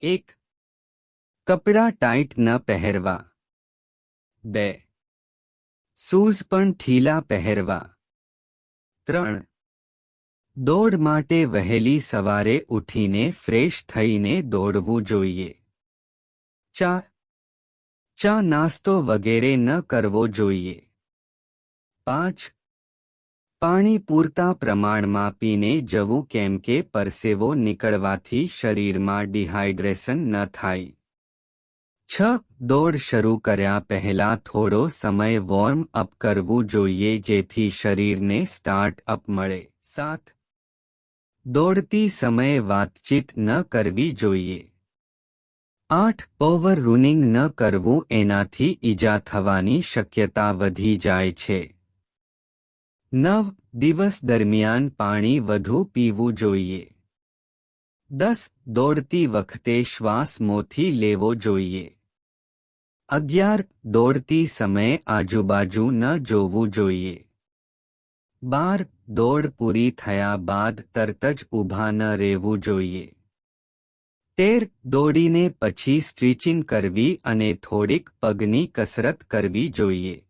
એક. કપડાં ટાઈટ ન પહેરવા. બે. શૂઝ પણ ઢીલા પહેરવા. ત્રણ. દોડ માટે વહેલી સવારે ઉઠીને ફ્રેશ થઈને દોડવું જોઈએ. ચા ચા નાસ્તો વગેરે ન કરવો જોઈએ. પાંચ. પાણી પૂરતા પ્રમાણમાં પીને જવું કેમ કે પરસેવો નીકળવાથી શરીરમાં ડિહાઇડ્રેશન ન થાય. છ, દોડ શરૂ કર્યા પહેલા થોડો સમય વોર્મ અપ કરવું જોઈએ જેથી શરીરને સ્ટાર્ટ અપ મળે. સાત, દોડતી સમયે વાતચીત ન કરવી જોઈએ. આઠ ઓવર રૂનિંગ ન કરવું એનાથી ઈજા થવાની શક્યતા વધી જાય છે. નવ દિવસ દરમિયાન પાણી વધુ પીવું જોઈએ. દસ દોડતી વખતે શ્વાસ મોથી લેવો જોઈએ. અગિયાર દોડતી સમયે આજુબાજુ ન જોવું જોઈએ. બાર દોડ પૂરી થયા બાદ તરત જ ઊભા ન રહેવું જોઈએ. તેર દોડીને પછી સ્ટ્રીચિંગ કરવી અને થોડીક પગની કસરત કરવી જોઈએ.